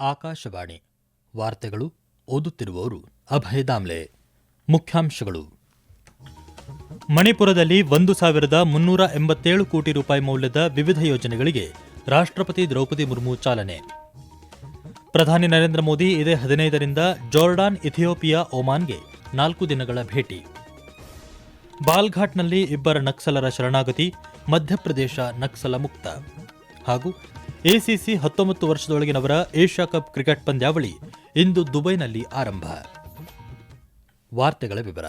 ಆಕಾಶವಾಣಿ. ವಾರ್ತೆಗಳು ಓದುತ್ತಿರುವವರು ಅಭಯ ದಾಮ್ಲೆ. ಮುಖ್ಯಾಂಶಗಳು. ಮಣಿಪುರದಲ್ಲಿ ಒಂದು ಸಾವಿರದ ಮುನ್ನೂರ ಎಂಬತ್ತೇಳು ಕೋಟಿ ರೂಪಾಯಿ ಮೌಲ್ಯದ ವಿವಿಧ ಯೋಜನೆಗಳಿಗೆ ರಾಷ್ಟ್ರಪತಿ ದ್ರೌಪದಿ ಮುರ್ಮು ಚಾಲನೆ. ಪ್ರಧಾನಿ ನರೇಂದ್ರ ಮೋದಿ ಇದೇ ಹದಿನೈದರಿಂದ ಜೋರ್ಡಾನ್, ಇಥಿಯೋಪಿಯಾ, ಒಮಾನ್ಗೆ ನಾಲ್ಕು ದಿನಗಳ ಭೇಟಿ. ಬಾಲ್ಘಾಟ್ನಲ್ಲಿ ಇಬ್ಬರ ನಕ್ಸಲರ ಶರಣಾಗತಿ, ಮಧ್ಯಪ್ರದೇಶ ನಕ್ಸಲ ಮುಕ್ತ ಹಾಗೂ ಎಸಿಸಿ ಹತ್ತೊಂಬತ್ತು ವರ್ಷದೊಳಗಿನವರ ಏಷ್ಯಾ ಕಪ್ ಕ್ರಿಕೆಟ್ ಪಂದ್ಯಾವಳಿ ಇಂದು ದುಬೈನಲ್ಲಿ ಆರಂಭ. ವಾರ್ತೆಗಳ ವಿವರ.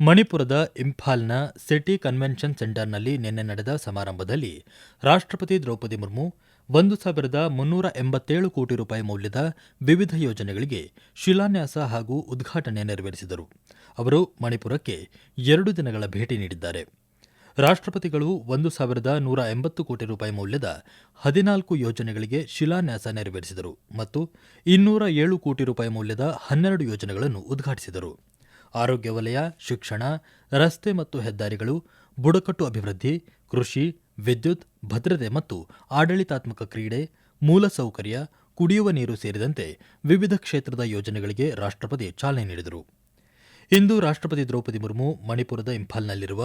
ಮಣಿಪುರದ ಇಂಫಾಲ್ನ ಸಿಟಿ ಕನ್ವೆನ್ಷನ್ ಸೆಂಟರ್ನಲ್ಲಿ ನಿನ್ನೆ ನಡೆದ ಸಮಾರಂಭದಲ್ಲಿ ರಾಷ್ಟ್ರಪತಿ ದ್ರೌಪದಿ ಮುರ್ಮು ಒಂದು ಸಾವಿರದ ಮುನ್ನೂರ ಎಂಬತ್ತೇಳು ಕೋಟಿ ರೂಪಾಯಿ ಮೌಲ್ಯದ ವಿವಿಧ ಯೋಜನೆಗಳಿಗೆ ಶಿಲಾನ್ಯಾಸ ಹಾಗೂ ಉದ್ಘಾಟನೆ ನೆರವೇರಿಸಿದರು. ಅವರು ಮಣಿಪುರಕ್ಕೆ ಎರಡು ದಿನಗಳ ಭೇಟಿ ನೀಡಿದ್ದಾರೆ. ರಾಷ್ಟ್ರಪತಿಗಳು ಒಂದು ಸಾವಿರದ ನೂರ ಎಂಬತ್ತು ಕೋಟಿ ರೂಪಾಯಿ ಮೌಲ್ಯದ ಹದಿನಾಲ್ಕು ಯೋಜನೆಗಳಿಗೆ ಶಿಲಾನ್ಯಾಸ ನೆರವೇರಿಸಿದರು ಮತ್ತು ಇನ್ನೂರ ಏಳು ಕೋಟಿ ರೂಪಾಯಿ ಮೌಲ್ಯದ ಹನ್ನೆರಡು ಯೋಜನೆಗಳನ್ನು ಉದ್ಘಾಟಿಸಿದರು. ಆರೋಗ್ಯ ವಲಯ, ಶಿಕ್ಷಣ, ರಸ್ತೆ ಮತ್ತು ಹೆದ್ದಾರಿಗಳು, ಬುಡಕಟ್ಟು ಅಭಿವೃದ್ಧಿ, ಕೃಷಿ, ವಿದ್ಯುತ್, ಭದ್ರತೆ ಮತ್ತು ಆಡಳಿತಾತ್ಮಕ ಕ್ರೀಡೆ ಮೂಲಸೌಕರ್ಯ ಕುಡಿಯುವ ನೀರು ಸೇರಿದಂತೆ ವಿವಿಧ ಕ್ಷೇತ್ರದ ಯೋಜನೆಗಳಿಗೆ ರಾಷ್ಟ್ರಪತಿ ಚಾಲನೆ ನೀಡಿದರು. ಇಂದು ರಾಷ್ಟ್ರಪತಿ ದ್ರೌಪದಿ ಮುರ್ಮು ಮಣಿಪುರದ ಇಂಫಾಲ್ನಲ್ಲಿರುವ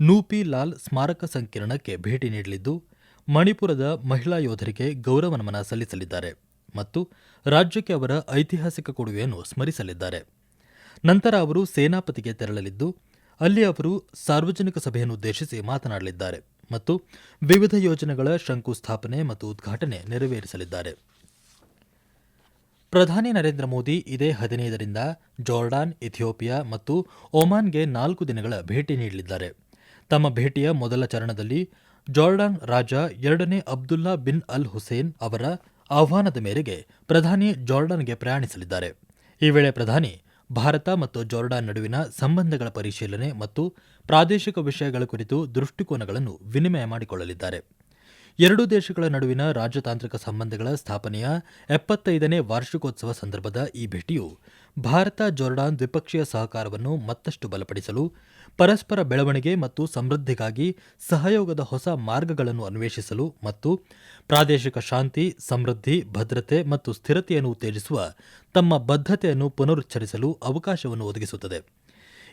ನೂಪಿ ಲಾಲ್ ಸ್ಮಾರಕ ಸಂಕಿರಣಕ್ಕೆ ಭೇಟಿ ನೀಡಲಿದ್ದು, ಮಣಿಪುರದ ಮಹಿಳಾ ಯೋಧರಿಗೆ ಗೌರವ ನಮನ ಸಲ್ಲಿಸಲಿದ್ದಾರೆ ಮತ್ತು ರಾಜ್ಯಕ್ಕೆ ಅವರ ಐತಿಹಾಸಿಕ ಕೊಡುಗೆಯನ್ನು ಸ್ಮರಿಸಲಿದ್ದಾರೆ. ನಂತರ ಅವರು ಸೇನಾಪತಿಗೆ ತೆರಳಲಿದ್ದು, ಅಲ್ಲಿ ಅವರು ಸಾರ್ವಜನಿಕ ಸಭೆಯನ್ನು ಉದ್ದೇಶಿಸಿ ಮಾತನಾಡಲಿದ್ದಾರೆ ಮತ್ತು ವಿವಿಧ ಯೋಜನೆಗಳ ಶಂಕುಸ್ಥಾಪನೆ ಮತ್ತು ಉದ್ಘಾಟನೆ ನೆರವೇರಿಸಲಿದ್ದಾರೆ. ಪ್ರಧಾನಿ ನರೇಂದ್ರ ಮೋದಿ ಇದೇ ಹದಿನೈದರಿಂದ ಜೋರ್ಡಾನ್, ಇಥಿಯೋಪಿಯಾ ಮತ್ತು ಒಮಾನ್ಗೆ ನಾಲ್ಕು ದಿನಗಳ ಭೇಟಿ ನೀಡಲಿದ್ದಾರೆ. ತಮ್ಮ ಭೇಟಿಯ ಮೊದಲ ಚರಣದಲ್ಲಿ ಜಾರ್ಡಾನ್ ರಾಜ ಎರಡನೇ ಅಬ್ದುಲ್ಲಾ ಬಿನ್ ಅಲ್ ಹುಸೇನ್ ಅವರ ಆಹ್ವಾನದ ಮೇರೆಗೆ ಪ್ರಧಾನಿ ಜಾರ್ಡಾನ್ಗೆ ಪ್ರಯಾಣಿಸಲಿದ್ದಾರೆ. ಈ ವೇಳೆ ಪ್ರಧಾನಿ, ಭಾರತ ಮತ್ತು ಜೋರ್ಡಾನ್ ನಡುವಿನ ಸಂಬಂಧಗಳ ಪರಿಶೀಲನೆ ಮತ್ತು ಪ್ರಾದೇಶಿಕ ವಿಷಯಗಳ ಕುರಿತು ದೃಷ್ಟಿಕೋನಗಳನ್ನು ವಿನಿಮಯ ಮಾಡಿಕೊಳ್ಳಲಿದ್ದಾರೆ. ಎರಡೂ ದೇಶಗಳ ನಡುವಿನ ರಾಜತಾಂತ್ರಿಕ ಸಂಬಂಧಗಳ ಸ್ಥಾಪನೆಯ ಎಪ್ಪತ್ತೈದನೇ ವಾರ್ಷಿಕೋತ್ಸವ ಸಂದರ್ಭದ ಈ ಭೇಟಿಯು ಭಾರತ ಜೋರ್ಡಾನ್ ದ್ವಿಪಕ್ಷೀಯ ಸಹಕಾರವನ್ನು ಮತ್ತಷ್ಟು ಬಲಪಡಿಸಲು, ಪರಸ್ಪರ ಬೆಳವಣಿಗೆ ಮತ್ತು ಸಮೃದ್ಧಿಗಾಗಿ ಸಹಯೋಗದ ಹೊಸ ಮಾರ್ಗಗಳನ್ನು ಅನ್ವೇಷಿಸಲು ಮತ್ತು ಪ್ರಾದೇಶಿಕ ಶಾಂತಿ, ಸಮೃದ್ಧಿ, ಭದ್ರತೆ ಮತ್ತು ಸ್ಥಿರತೆಯನ್ನು ಉತ್ತೇಜಿಸುವ ತಮ್ಮ ಬದ್ಧತೆಯನ್ನು ಪುನರುಚ್ಚರಿಸಲು ಅವಕಾಶವನ್ನು ಒದಗಿಸುತ್ತದೆ.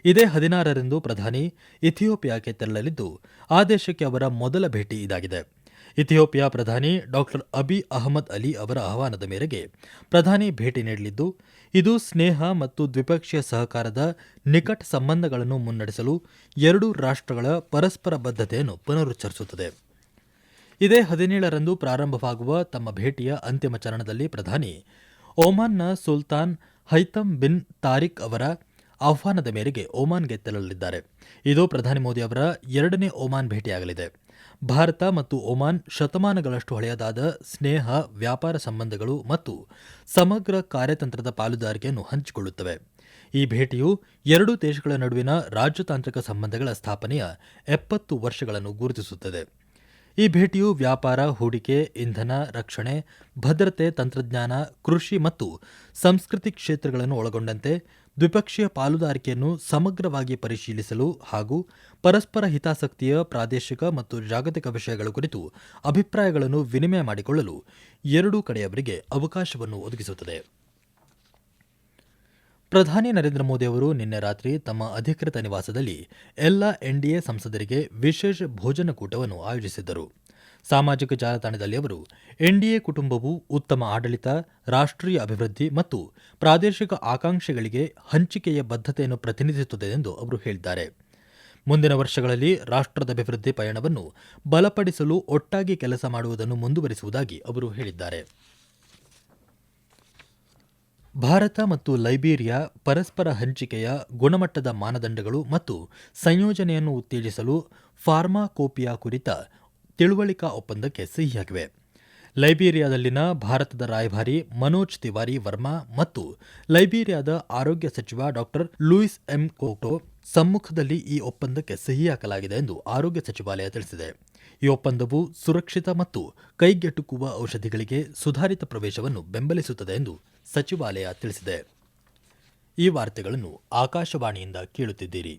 ಇದೇ ಹದಿನಾರರಂದು ಪ್ರಧಾನಿ ಇಥಿಯೋಪಿಯಾಕ್ಕೆ ತೆರಳಲಿದ್ದು, ಆ ದೇಶಕ್ಕೆ ಅವರ ಮೊದಲ ಭೇಟಿ ಇದಾಗಿದೆ. ಇಥಿಯೋಪಿಯಾ ಪ್ರಧಾನಿ ಡಾಕ್ಟರ್ ಅಬಿ ಅಹಮದ್ ಅಲಿ ಅವರ ಆಹ್ವಾನದ ಮೇರೆಗೆ ಪ್ರಧಾನಿ ಭೇಟಿ ನೀಡಲಿದ್ದು, ಇದು ಸ್ನೇಹ ಮತ್ತು ದ್ವಿಪಕ್ಷೀಯ ಸಹಕಾರದ ನಿಕಟ ಸಂಬಂಧಗಳನ್ನು ಮುನ್ನಡೆಸಲು ಎರಡೂ ರಾಷ್ಟ್ರಗಳ ಪರಸ್ಪರ ಬದ್ಧತೆಯನ್ನು ಪುನರುಚ್ಚರಿಸುತ್ತದೆ. ಇದೇ ಹದಿನೇಳರಂದು ಪ್ರಾರಂಭವಾಗುವ ತಮ್ಮ ಭೇಟಿಯ ಅಂತಿಮ ಚರಣದಲ್ಲಿ ಪ್ರಧಾನಿ ಒಮಾನ್ನ ಸುಲ್ತಾನ್ ಹೈತಮ್ ಬಿನ್ ತಾರಿಕ್ ಅವರ ಆಹ್ವಾನದ ಮೇರೆಗೆ ಒಮಾನ್ಗೆ ತೆರಳಲಿದ್ದಾರೆ. ಇದು ಪ್ರಧಾನಿ ಮೋದಿ ಅವರ ಎರಡನೇ ಒಮಾನ್ ಭೇಟಿಯಾಗಲಿದೆ. ಭಾರತ ಮತ್ತು ಒಮಾನ್ ಶತಮಾನಗಳಷ್ಟು ಹಳೆಯದಾದ ಸ್ನೇಹ, ವ್ಯಾಪಾರ ಸಂಬಂಧಗಳು ಮತ್ತು ಸಮಗ್ರ ಕಾರ್ಯತಂತ್ರದ ಪಾಲುದಾರಿಕೆಯನ್ನು ಹಂಚಿಕೊಳ್ಳುತ್ತವೆ. ಈ ಭೇಟಿಯು ಎರಡೂ ದೇಶಗಳ ನಡುವಿನ ರಾಜತಾಂತ್ರಿಕ ಸಂಬಂಧಗಳ ಸ್ಥಾಪನೆಯ ಎಪ್ಪತ್ತು ವರ್ಷಗಳನ್ನು ಗುರುತಿಸುತ್ತದೆ. ಈ ಭೇಟಿಯು ವ್ಯಾಪಾರ, ಹೂಡಿಕೆ, ಇಂಧನ, ರಕ್ಷಣೆ, ಭದ್ರತೆ, ತಂತ್ರಜ್ಞಾನ, ಕೃಷಿ ಮತ್ತು ಸಂಸ್ಕೃತಿ ಕ್ಷೇತ್ರಗಳನ್ನು ಒಳಗೊಂಡಂತೆ ದ್ವಿಪಕ್ಷೀಯ ಪಾಲುದಾರಿಕೆಯನ್ನು ಸಮಗ್ರವಾಗಿ ಪರಿಶೀಲಿಸಲು ಹಾಗೂ ಪರಸ್ಪರ ಹಿತಾಸಕ್ತಿಯ ಪ್ರಾದೇಶಿಕ ಮತ್ತು ಜಾಗತಿಕ ವಿಷಯಗಳ ಕುರಿತು ಅಭಿಪ್ರಾಯಗಳನ್ನು ವಿನಿಮಯ ಮಾಡಿಕೊಳ್ಳಲು ಎರಡೂ ಕಡೆಯವರಿಗೆ ಅವಕಾಶವನ್ನು ಒದಗಿಸುತ್ತದೆ. ಪ್ರಧಾನಿ ನರೇಂದ್ರ ಮೋದಿ ಅವರು ನಿನ್ನೆ ರಾತ್ರಿ ತಮ್ಮ ಅಧಿಕೃತ ನಿವಾಸದಲ್ಲಿ ಎಲ್ಲ ಎನ್ಡಿಎ ಸಂಸದರಿಗೆ ವಿಶೇಷ ಭೋಜನಕೂಟವನ್ನು ಆಯೋಜಿಸಿದ್ದರು. ಸಾಮಾಜಿಕ ಜಾಲತಾಣದಲ್ಲಿ ಅವರು, ಎನ್ಡಿಎ ಕುಟುಂಬವು ಉತ್ತಮ ಆಡಳಿತ, ರಾಷ್ಟ್ರೀಯ ಅಭಿವೃದ್ಧಿ ಮತ್ತು ಪ್ರಾದೇಶಿಕ ಆಕಾಂಕ್ಷೆಗಳಿಗೆ ಹಂಚಿಕೆಯ ಬದ್ಧತೆಯನ್ನು ಪ್ರತಿನಿಧಿಸುತ್ತದೆ ಎಂದು ಅವರು ಹೇಳಿದ್ದಾರೆ. ಮುಂದಿನ ವರ್ಷಗಳಲ್ಲಿ ರಾಷ್ಟ್ರದ ಅಭಿವೃದ್ಧಿ ಪಯಣವನ್ನು ಬಲಪಡಿಸಲು ಒಟ್ಟಾಗಿ ಕೆಲಸ ಮಾಡುವುದನ್ನು ಮುಂದುವರಿಸುವುದಾಗಿ ಅವರು ಹೇಳಿದ್ದಾರೆ. ಭಾರತ ಮತ್ತು ಲೈಬೀರಿಯಾ ಪರಸ್ಪರ ಹಂಚಿಕೆಯ ಗುಣಮಟ್ಟದ ಮಾನದಂಡಗಳು ಮತ್ತು ಸಂಯೋಜನೆಯನ್ನು ಉತ್ತೇಜಿಸಲು ಫಾರ್ಮಾಕೋಪಿಯಾ ಕುರಿತ ತಿಳುವಳಿಕಾ ಒಪ್ಪಂದಕ್ಕೆ ಸಹಿಯಾಗಿವೆ. ಲೈಬೀರಿಯಾದಲ್ಲಿನ ಭಾರತದ ರಾಯಭಾರಿ ಮನೋಜ್ ತಿವಾರಿ ವರ್ಮಾ ಮತ್ತು ಲೈಬೀರಿಯಾದ ಆರೋಗ್ಯ ಸಚಿವ ಡಾಕ್ಟರ್ ಲೂಯಿಸ್ ಎಂ ಕೋಟೋ ಸಮ್ಮುಖದಲ್ಲಿ ಈ ಒಪ್ಪಂದಕ್ಕೆ ಸಹಿ ಹಾಕಲಾಗಿದೆ ಎಂದು ಆರೋಗ್ಯ ಸಚಿವಾಲಯ ತಿಳಿಸಿದೆ. ಈ ಒಪ್ಪಂದವು ಸುರಕ್ಷಿತ ಮತ್ತು ಕೈಗೆಟುಕುವ ಔಷಧಿಗಳಿಗೆ ಸುಧಾರಿತ ಪ್ರವೇಶವನ್ನು ಬೆಂಬಲಿಸುತ್ತದೆ ಎಂದು ಸಚಿವಾಲಯ ತಿಳಿಸಿದೆ. ಈ ವಾರ್ತೆಗಳನ್ನು ಆಕಾಶವಾಣಿಯಿಂದ ಕೇಳುತ್ತಿದ್ದೀರಿ.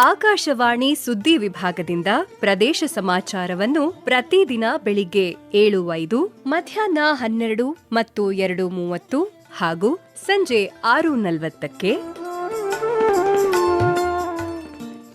ಆಕಾಶವಾಣಿ ಸುದ್ದಿ ವಿಭಾಗದಿಂದ ಪ್ರದೇಶ ಸಮಾಚಾರವನ್ನು ಪ್ರತಿದಿನ ಬೆಳಿಗ್ಗೆ ಏಳು ಐದು ಮಧ್ಯಾಹ್ನ ಹನ್ನೆರಡು ಮತ್ತು ಎರಡು ಮೂವತ್ತು ಹಾಗೂ ಸಂಜೆ ಆರು ನಲವತ್ತಕ್ಕೆ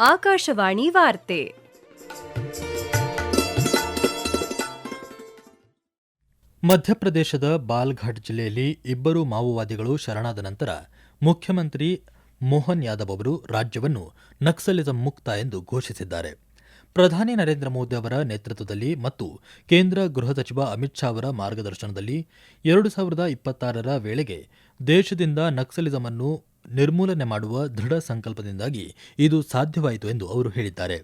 ಆಕಾಶವಾಣಿ ವಾರ್ತೆ. ಮಧ್ಯಪ್ರದೇಶದ ಬಾಲ್ಘಾಟ್ ಜಿಲ್ಲೆಯಲ್ಲಿ ಇಬ್ಬರು ಮಾವೋವಾದಿಗಳು ಶರಣಾದ ನಂತರ ಮುಖ್ಯಮಂತ್ರಿ ಮೋಹನ್ ಯಾದವ್ ಅವರು ರಾಜ್ಯವನ್ನು ನಕ್ಸಲಿಸಂ ಮುಕ್ತ ಎಂದು ಘೋಷಿಸಿದ್ದಾರೆ. ಪ್ರಧಾನಿ ನರೇಂದ್ರ ಮೋದಿ ಅವರ ನೇತೃತ್ವದಲ್ಲಿ ಮತ್ತು ಕೇಂದ್ರ ಗೃಹ ಸಚಿವ ಅಮಿತ್ ಶಾ ಅವರ ಮಾರ್ಗದರ್ಶನದಲ್ಲಿ ಎರಡು ಸಾವಿರದ ಇಪ್ಪತ್ತಾರರ ವೇಳೆಗೆ ದೇಶದಿಂದ ನಕ್ಸಲಿಸಂ ಅನ್ನು ನಿರ್ಮೂಲನೆ ಮಾಡುವ ದೃಢ ಸಂಕಲ್ಪದಿಂದಾಗಿ ಇದು ಸಾಧ್ಯವಾಯಿತು ಎಂದು ಅವರು ಹೇಳಿದ್ದಾರೆ.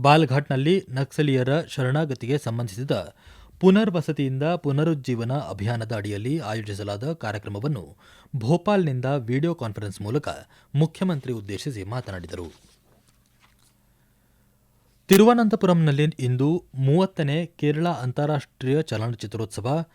ಬಾಲ್ಘಾಟ್ನಲ್ಲಿ ನಕ್ಸಲೀಯರ ಶರಣಾಗತಿಗೆ ಸಂಬಂಧಿಸಿದ ಪುನರ್ವಸತಿಯಿಂದ ಪುನರುಜ್ಜೀವನ ಅಭಿಯಾನದ ಅಡಿಯಲ್ಲಿ ಆಯೋಜಿಸಲಾದ ಕಾರ್ಯಕ್ರಮವನ್ನು ಭೋಪಾಲ್ನಿಂದ ವಿಡಿಯೋ ಕಾನ್ಫರೆನ್ಸ್ ಮೂಲಕ ಮುಖ್ಯಮಂತ್ರಿ ಉದ್ದೇಶಿಸಿ ಮಾತನಾಡಿದರು. ತಿರುವನಂತಪುರಂನಲ್ಲಿ ಇಂದು ಮೂವತ್ತನೇ ಕೇರಳ ಅಂತಾರಾಷ್ಟ್ರೀಯ ಚಲನಚಿತ್ರೋತ್ಸವ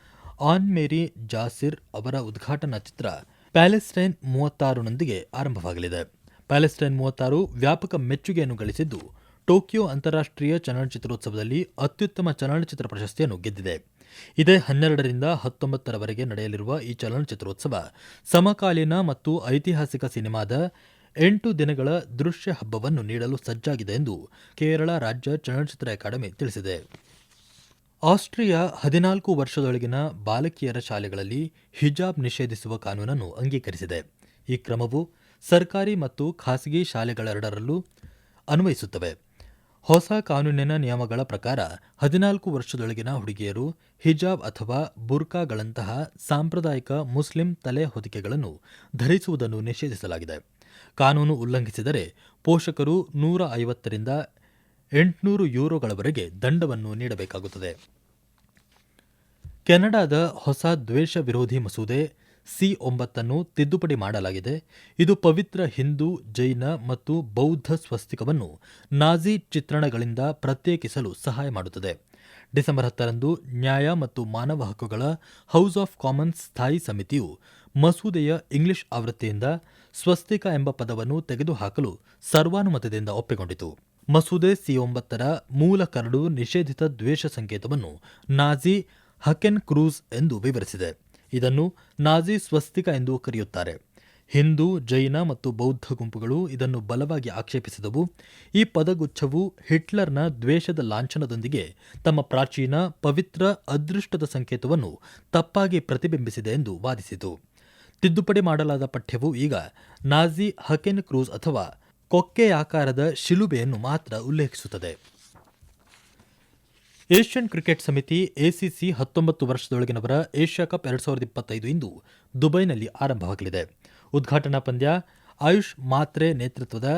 ಆನ್ ಮೇರಿ ಜಾಸಿರ್ ಅವರ ಉದ್ಘಾಟನಾ ಚಿತ್ರ ಪ್ಯಾಲೆಸ್ಟೈನ್ ಮೂವತ್ತಾರನೊಂದಿಗೆ ಆರಂಭವಾಗಲಿದೆ. ಪ್ಯಾಲೆಸ್ಟೈನ್ ಮೂವತ್ತಾರು ವ್ಯಾಪಕ ಮೆಚ್ಚುಗೆಯನ್ನು ಗಳಿಸಿದ್ದು, ಟೋಕಿಯೋ ಅಂತಾರಾಷ್ಟ್ರೀಯ ಚಲನಚಿತ್ರೋತ್ಸವದಲ್ಲಿ ಅತ್ಯುತ್ತಮ ಚಲನಚಿತ್ರ ಪ್ರಶಸ್ತಿಯನ್ನು ಗೆದ್ದಿದೆ. ಇದೇ ಹನ್ನೆರಡರಿಂದ ಹತ್ತೊಂಬತ್ತರವರೆಗೆ ನಡೆಯಲಿರುವ ಈ ಚಲನಚಿತ್ರೋತ್ಸವ ಸಮಕಾಲೀನ ಮತ್ತು ಐತಿಹಾಸಿಕ ಸಿನಿಮಾದ ಎಂಟು ದಿನಗಳ ದೃಶ್ಯ ಹಬ್ಬವನ್ನು ನೀಡಲು ಸಜ್ಜಾಗಿದೆ ಎಂದು ಕೇರಳ ರಾಜ್ಯ ಚಲನಚಿತ್ರ ಅಕಾಡೆಮಿ ತಿಳಿಸಿದೆ. ಆಸ್ಟ್ರಿಯಾ ಹದಿನಾಲ್ಕು ವರ್ಷದೊಳಗಿನ ಬಾಲಕಿಯರ ಶಾಲೆಗಳಲ್ಲಿ ಹಿಜಾಬ್ ನಿಷೇಧಿಸುವ ಕಾನೂನನ್ನು ಅಂಗೀಕರಿಸಿದೆ. ಈ ಕ್ರಮವು ಸರ್ಕಾರಿ ಮತ್ತು ಖಾಸಗಿ ಶಾಲೆಗಳೆರಡರಲ್ಲೂ ಅನ್ವಯಿಸುತ್ತವೆ. ಹೊಸ ಕಾನೂನಿನ ನಿಯಮಗಳ ಪ್ರಕಾರ ಹದಿನಾಲ್ಕು ವರ್ಷದೊಳಗಿನ ಹುಡುಗಿಯರು ಹಿಜಾಬ್ ಅಥವಾ ಬುರ್ಕಾಗಳಂತಹ ಸಾಂಪ್ರದಾಯಿಕ ಮುಸ್ಲಿಂ ತಲೆ ಹೊದಿಕೆಗಳನ್ನು ಧರಿಸುವುದನ್ನು ನಿಷೇಧಿಸಲಾಗಿದೆ. ಕಾನೂನು ಉಲ್ಲಂಘಿಸಿದರೆ ಪೋಷಕರು ನೂರ ಐವತ್ತರಿಂದ ಎಂಟುನೂರು ಯೂರೋಗಳವರೆಗೆ ದಂಡವನ್ನು ನೀಡಬೇಕಾಗುತ್ತದೆ. ಕೆನಡಾದ ಹೊಸ ದ್ವೇಷ ವಿರೋಧಿ ಮಸೂದೆ ಸಿ ಒಂಬತ್ತನ್ನು ತಿದ್ದುಪಡಿ ಮಾಡಲಾಗಿದೆ. ಇದು ಪವಿತ್ರ ಹಿಂದೂ, ಜೈನ ಮತ್ತು ಬೌದ್ಧ ಸ್ವಸ್ತಿಕವನ್ನು ನಾಜಿ ಚಿತ್ರಣಗಳಿಂದ ಪ್ರತ್ಯೇಕಿಸಲು ಸಹಾಯ ಮಾಡುತ್ತದೆ. ಡಿಸೆಂಬರ್ ಹತ್ತರಂದು ನ್ಯಾಯ ಮತ್ತು ಮಾನವ ಹಕ್ಕುಗಳ ಹೌಸ್ ಆಫ್ ಕಾಮನ್ಸ್ ಸ್ಥಾಯಿ ಸಮಿತಿಯು ಮಸೂದೆಯ ಇಂಗ್ಲಿಷ್ ಆವೃತ್ತಿಯಿಂದ ಸ್ವಸ್ತಿಕ ಎಂಬ ಪದವನ್ನು ತೆಗೆದುಹಾಕಲು ಸರ್ವಾನುಮತದಿಂದ ಒಪ್ಪಿಕೊಂಡಿತು. ಮಸೂದೆ ಸಿ ಒಂಬತ್ತರ ಮೂಲ ಕರಡು ನಿಷೇಧಿತ ದ್ವೇಷ ಸಂಕೇತವನ್ನು ನಾಜಿ ಹಕೆನ್ ಕ್ರೂಸ್ ಎಂದು ವಿವರಿಸಿದೆ. ಇದನ್ನು ನಾಜಿ ಸ್ವಸ್ತಿಕ ಎಂದು ಕರೆಯುತ್ತಾರೆ. ಹಿಂದೂ, ಜೈನ ಮತ್ತು ಬೌದ್ಧ ಗುಂಪುಗಳು ಇದನ್ನು ಬಲವಾಗಿ ಆಕ್ಷೇಪಿಸಿದವು. ಈ ಪದಗುಚ್ಛವು ಹಿಟ್ಲರ್ನ ದ್ವೇಷದ ಲಾಂಛನದೊಂದಿಗೆ ತಮ್ಮ ಪ್ರಾಚೀನ ಪವಿತ್ರ ಅದೃಷ್ಟದ ಸಂಕೇತವನ್ನು ತಪ್ಪಾಗಿ ಪ್ರತಿಬಿಂಬಿಸಿದೆ ಎಂದು ವಾದಿಸಿತು. ತಿದ್ದುಪಡಿ ಮಾಡಲಾದ ಪಠ್ಯವು ಈಗ ನಾಜಿ ಹಕೆನ್ ಕ್ರೂಸ್ ಅಥವಾ ಕೊಕ್ಕೆಯಾಕಾರದ ಶಿಲುಬೆಯನ್ನು ಮಾತ್ರ ಉಲ್ಲೇಖಿಸುತ್ತದೆ. ಏಷ್ಯನ್ ಕ್ರಿಕೆಟ್ ಸಮಿತಿ ಎಸಿಸಿ ಹತ್ತೊಂಬತ್ತು ವರ್ಷದೊಳಗಿನವರ ಏಷ್ಯಾ ಕಪ್ ಎರಡ್ ಸಾವಿರದ ಇಪ್ಪತ್ತೈದು ಇಂದು ದುಬೈನಲ್ಲಿ ಆರಂಭವಾಗಲಿದೆ. ಉದ್ಘಾಟನಾ ಪಂದ್ಯ ಆಯುಷ್ ಮಾತ್ರೆ ನೇತೃತ್ವದ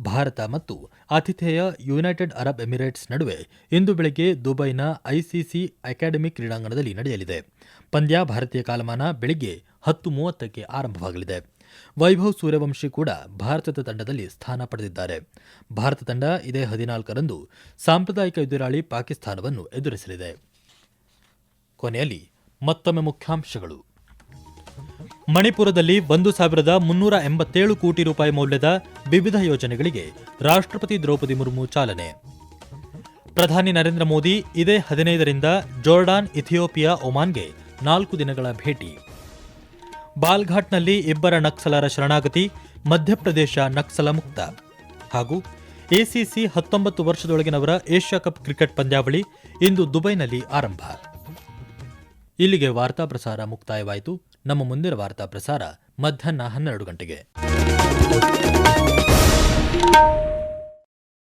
ಭಾರತ ಮತ್ತು ಆತಿಥೇಯ ಯುನೈಟೆಡ್ ಅರಬ್ ಎಮಿರೇಟ್ಸ್ ನಡುವೆ ಇಂದು ಬೆಳಗ್ಗೆ ದುಬೈನ ಐಸಿಸಿ ಅಕಾಡೆಮಿ ಕ್ರೀಡಾಂಗಣದಲ್ಲಿ ನಡೆಯಲಿದೆ. ಪಂದ್ಯ ಭಾರತೀಯ ಕಾಲಮಾನ ಬೆಳಗ್ಗೆ ಹತ್ತು ಮೂವತ್ತಕ್ಕೆ ಆರಂಭವಾಗಲಿದೆ. ವೈಭವ್ ಸೂರ್ಯವಂಶಿ ಕೂಡ ಭಾರತದ ತಂಡದಲ್ಲಿ ಸ್ಥಾನ ಪಡೆದಿದ್ದಾರೆ. ಭಾರತ ತಂಡ ಇದೇ ಹದಿನಾಲ್ಕರಂದು ಸಾಂಪ್ರದಾಯಿಕ ಎದುರಾಳಿ ಪಾಕಿಸ್ತಾನವನ್ನು ಎದುರಿಸಲಿದೆ. ಕೊನೆಯಲ್ಲಿ ಮತ್ತೊಮ್ಮೆ ಮುಖ್ಯಾಂಶಗಳು. ಮಣಿಪುರದಲ್ಲಿ ಒಂದು ಸಾವಿರದ ಮುನ್ನೂರ ಎಂಬತ್ತೇಳು ಕೋಟಿ ರೂಪಾಯಿ ಮೌಲ್ಯದ ವಿವಿಧ ಯೋಜನೆಗಳಿಗೆ ರಾಷ್ಟ್ರಪತಿ ದ್ರೌಪದಿ ಮುರ್ಮು ಚಾಲನೆ. ಪ್ರಧಾನಿ ನರೇಂದ್ರ ಮೋದಿ ಇದೇ ಹದಿನೈದರಿಂದ ಜೋರ್ಡಾನ್, ಇಥಿಯೋಪಿಯಾ, ಒಮಾನ್ಗೆ ನಾಲ್ಕು ದಿನಗಳ ಭೇಟಿ. ಬಾಲ್ಘಾಟ್ನಲ್ಲಿ ಇಬ್ಬರ ನಕ್ಸಲರ ಶರಣಾಗತಿ, ಮಧ್ಯಪ್ರದೇಶ ನಕ್ಸಲ ಮುಕ್ತ. ಹಾಗೂ ಎಸಿಸಿ ಹತ್ತೊಂಬತ್ತು ವರ್ಷದೊಳಗಿನವರ ಏಷ್ಯಾ ಕಪ್ ಕ್ರಿಕೆಟ್ ಪಂದ್ಯಾವಳಿ ಇಂದು ದುಬೈನಲ್ಲಿ ಆರಂಭ. ಇಲ್ಲಿಗೆ ವಾರ್ತಾ ಪ್ರಸಾರ ಮುಕ್ತಾಯವಾಯಿತು. ನಮ್ಮ ಮುಂದಿನ ವಾರ್ತಾ ಪ್ರಸಾರ ಮಧ್ಯಾಹ್ನ ಹನ್ನೆರಡು ಗಂಟೆಗೆ.